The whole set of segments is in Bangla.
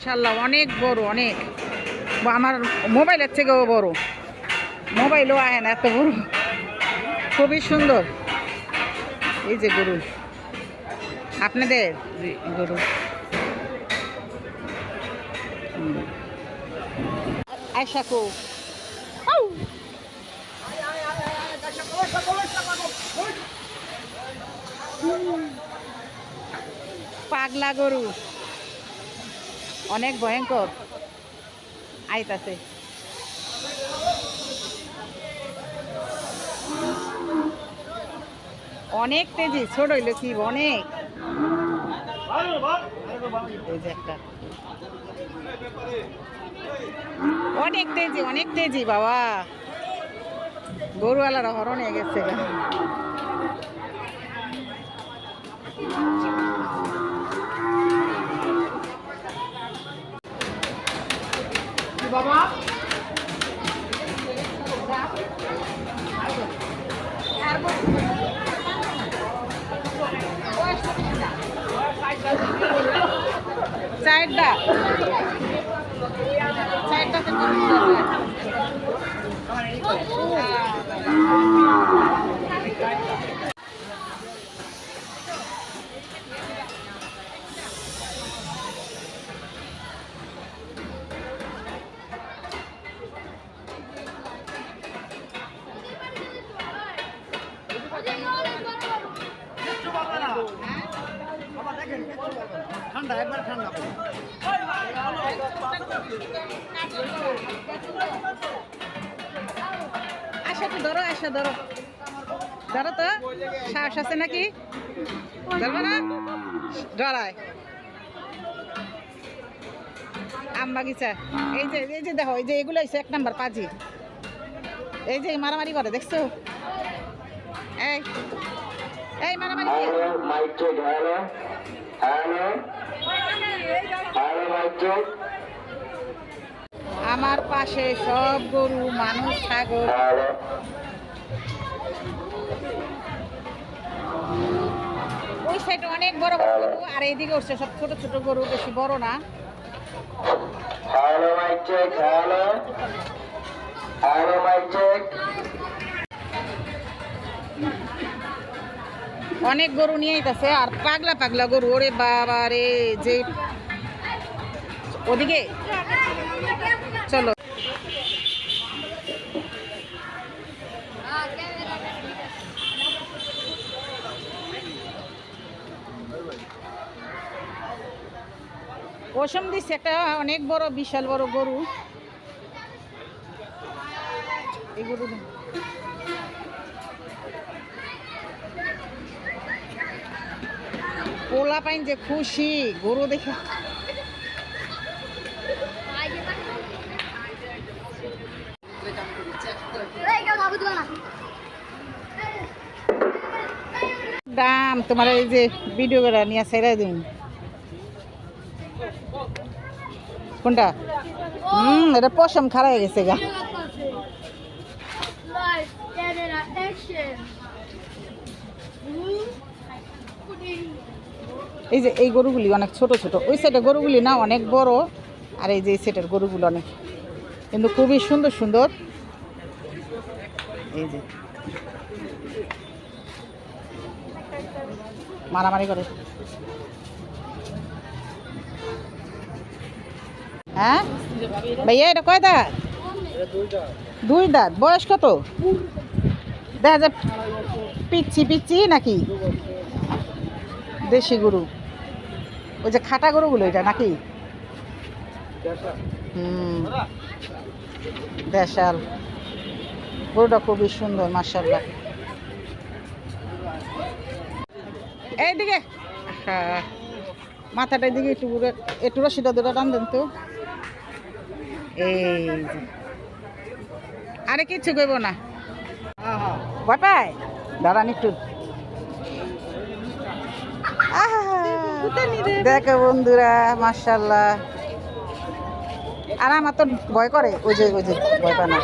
মাশাল্লাহ অনেক বড় অনেক। আমার মোবাইলের থেকেও বড়। মোবাইলও আয় না এত বড়। খুবই সুন্দর। এই যে গরু। আপনাদের? গরু। কো। পাগলা গরু। অনেক ভয়ঙ্কর। আইতাছে। অনেক তেজি, ছোট হইল কি অনেক। অনেক তেজি অনেক তেজি, বাবা। গরুওয়ালারা হরণ হয়ে গেছে। গা। চারটা ঠান্ডা একবার ঠান্ডা আশা তো ধরো আশা ধরো। ধরো তো। সাহস আছে নাকি? ধরবো না? ডরায় আম বাগিচা। এই যে এই যে দেখো এই যে এগুলো এক নাম্বার পাজি। এই যে মারামারি করে দেখছ? এই এই মারামারি আমার পাশে সব গরু মানুষ ছাগল. ওই সাইডে অনেক বড় বড় গরু আর এইদিকে উঠছে সব ছোট ছোট গরু বেশি বড় না। Hello, mic check, hello. অনেক গরু নিয়ে আইতাছে, আর পাগলা পাগলা গরু, ওরে বাবা রে, যে ওদিকে চলো। ওসম দিচ্ছে একটা অনেক বড়, বিশাল বড় গরু। এই গরু পোলা পাইন যে খুশি, গরু দেখে। দাম, তোমার এই যে ভিডিও করে নিয়ে ছেড়ে দিন। কোনটা? হুম, এটা পশম খারাপ হয়ে গেছে গা। Action. এই যে এই গরুগুলি অনেক ছোট ছোট। ওই সাইডে গরুগুলি না অনেক বড়, আর এই যে এই সাইডের গরুগুলো অনেক। কিন্তু খুবই সুন্দর সুন্দর। এই যে। মারামারি করে। হ্যাঁ? ভাইয়া, এটা কয় দাঁত? দুই দাঁত। বয়স কত? দেখা যায় পিচ্ছি পিচ্ছি নাকি? দেশি গরু। ওই যে খাটা গরুগুলো এটা নাকি? হুম। দেশাল। গরুটা খুবই সুন্দর মার্শাল্লাহ এইদিকে। হ্যাঁ মাথাটা দিকে একটু ঘুরে- একটু রশিটা দুটো টান দেন তো। এই আরে কিচ্ছু করব না। ভয় পায়? দাঁড়ান একটু। দেখো বন্ধুরা মার্শাল্লাহ আর আমার তো ভয় করে, ওই যে ওই যে, ভয় পায় না।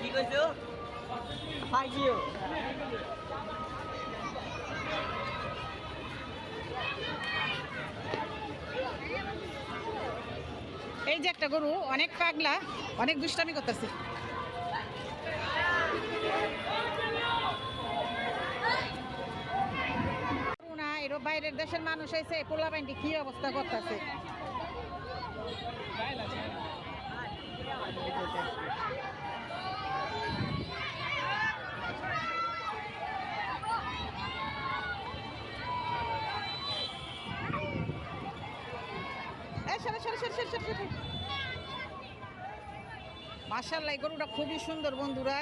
কি কৈছো Thank এই যে একটা গরু, অনেক পাগলা, অনেক দুষ্টামি করতেছে। বাইরের দেশের মানুষ এসে পোলা কি অবস্থা করতেছে? মার্শাল্লাহ এই গরুটা খুবই সুন্দর বন্ধুরা।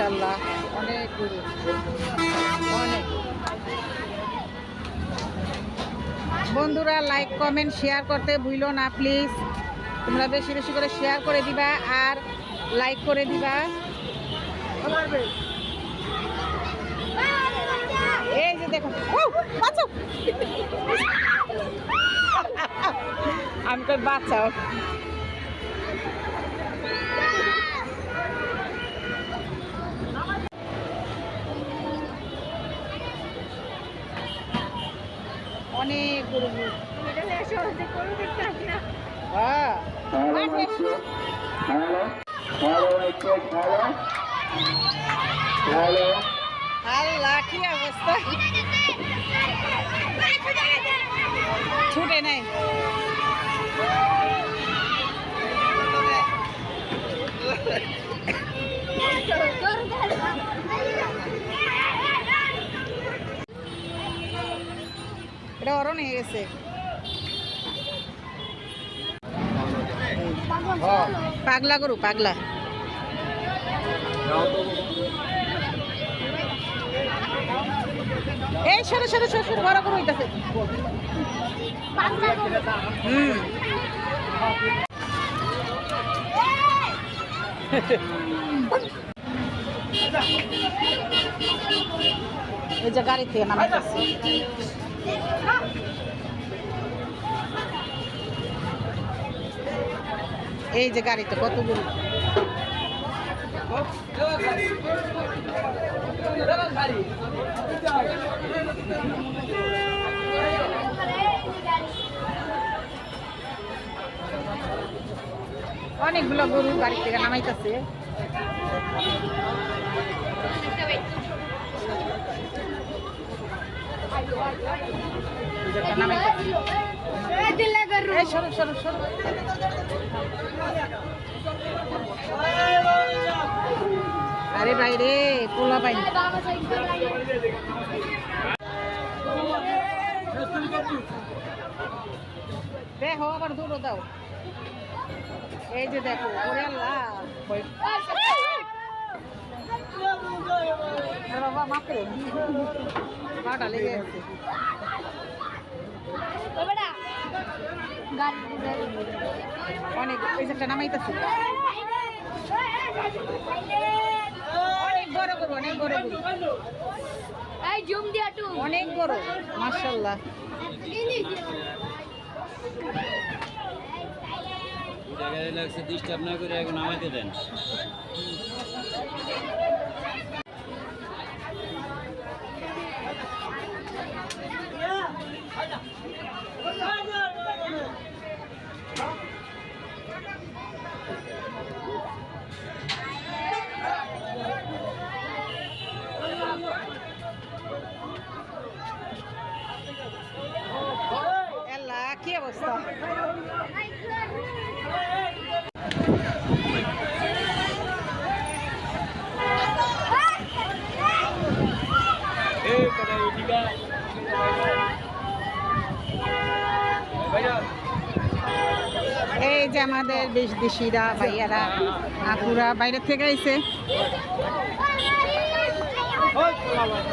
মাশাল্লাহ অনেক বন্ধুরা লাইক কমেন্ট শেয়ার করতে ভুলো না প্লিজ তোমরা বেশি বেশি করে শেয়ার করে দিবা আর লাইক করে দিবা। এই যে দেখো। আমি কই বাঁচাও। অনেক গরু হ্যাঁ। হ্যালো হ্যালো মাইকো হ্যালো হ্যালো আল্লাহ কি অবস্থা। ছুটে নেই। এটা অরণ হয়ে গেছে। পাগলা গরু, পাগলা। এই সরে সরে সরে সরে, বড় গরু হইতাছে। হুম। এই যে গাড়ি থেকে নামাইতেছে এই যে গাড়িতে কত গরু অনেকগুলো গরু গাড়ি থেকে নামাইতেছে। আরে বাইরে পোলা বাইরে দেখো আবার দূরও দাও। এই যে দেখো ওরে আল্লাহ। বাবা মাফ পাটা লেগে অনেক বড় গরু অনেক বড় এই জুম দিয়া টু অনেক বড় লাগছে ডিস্টার্ব না করে এখন আমাকে দেন। এই যে আমাদের দেশ দেশিরা ভাইয়ারা আপুরা বাইরে থেকে আইছে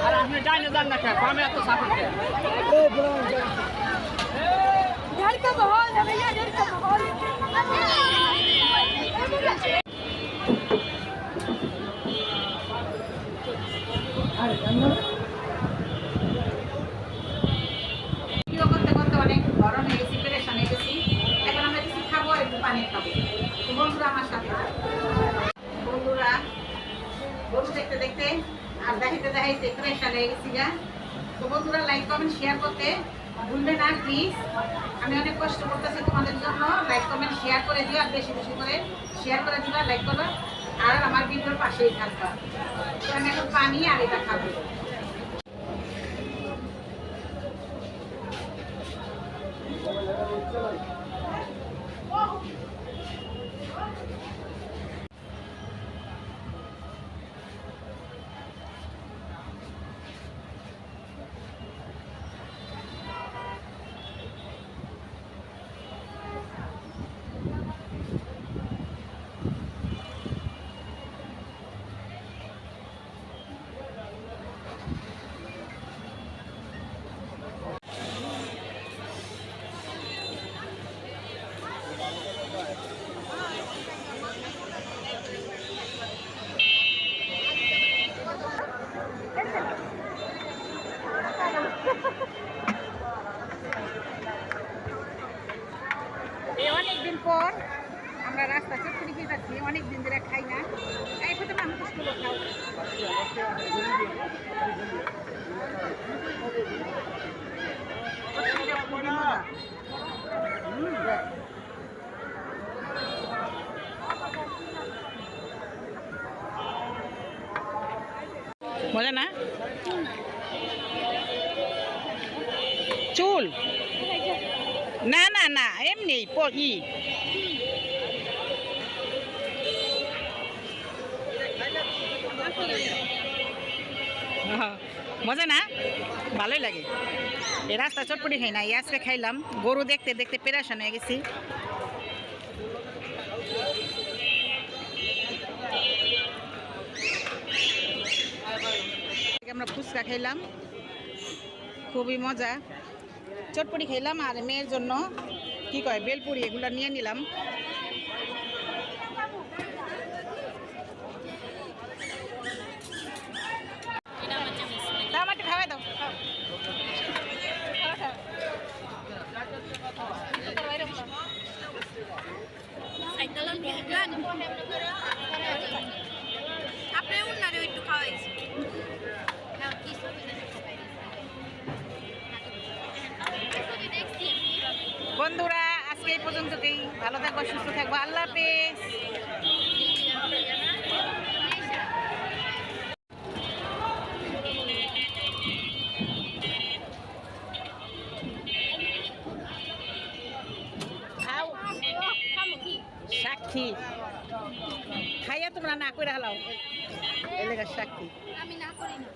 আর শেয়ার করে দিও আর বেশি বেশি করে শেয়ার করে দিবা লাইক করবা। আর আমার ভিডিওর পাশেই থাকবা। আমি এখন পানি আর এটা খাব এই অনেকদিন পর আমরা রাস্তা খেয়ে অনেক দিন ধরে খাই না। এই সাথে আমি কষ্ট মজা না? চুল? না না না, এমনি ই। মজা না? ভালোই লাগে। এই রাস্তা চটপটি খাই না, এই আজকে খাইলাম। গরু দেখতে দেখতে পেরেশান হয়ে গেছি। আমরা ফুচকা খাইলাম। খুবই মজা। চটপটি খাইলাম আর মেয়ের জন্য কি কয়, বেলপুরি এগুলো নিয়ে নিলাম দাও আমাকে খাওয়াই দাও খাও। আপনি উন্নারে একটু খাওয়াইছি বন্ধুরা আজকে এই পর্যন্ততেই ভালো থাকব সুস্থ থাকব আল্লাহ হাফেজ খাও সাক্ষী খাইয়া তোমরা না করে হালাও। এলাকার সাক্ষী। আমি না করি না।